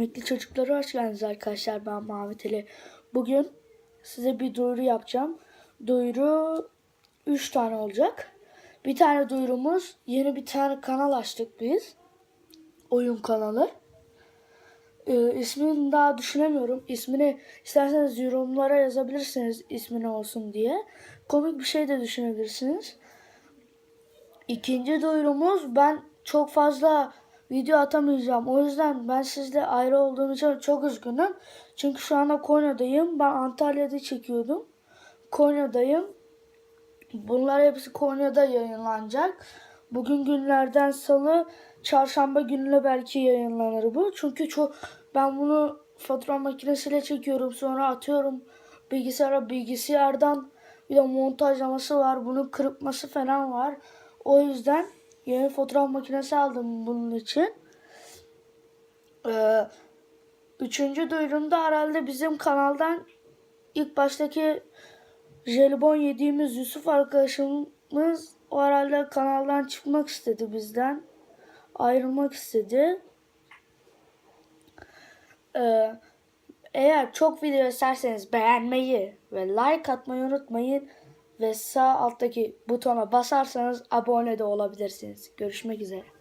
Emekli çocuklara hoş geldiniz arkadaşlar. Ben Mahmut Ali. Bugün size bir duyuru yapacağım. Duyuru 3 tane olacak. Bir tane duyurumuz yeni bir tane kanal açtık biz. Oyun kanalı. Ee, ismini daha düşünemiyorum. İsmini isterseniz yorumlara yazabilirsiniz ismi ne olsun diye. Komik bir şey de düşünebilirsiniz. İkinci duyurumuz ben çok fazla video atamayacağım. O yüzden ben sizle ayrı olduğum için çok üzgünüm. Çünkü şu anda Konya'dayım. Ben Antalya'da çekiyordum. Konya'dayım. Bunlar hepsi Konya'da yayınlanacak. Bugün günlerden salı, çarşamba gününe belki yayınlanır bu. Çünkü çok ben bunu fatura makinesiyle çekiyorum. Sonra atıyorum bilgisayara. Bilgisayardan bir de montajlaması var. Bunun kırpması falan var. O yüzden yeni fotoğraf makinesi aldım bunun için. Ee, üçüncü duyurumda herhalde bizim kanaldan ilk baştaki jelibon yediğimiz Yusuf arkadaşımız o herhalde kanaldan çıkmak istedi bizden. Ayrılmak istedi. Ee, eğer çok video isterseniz beğenmeyi ve like atmayı unutmayın. Ve sağ alttaki butona basarsanız abone de olabilirsiniz. Görüşmek üzere.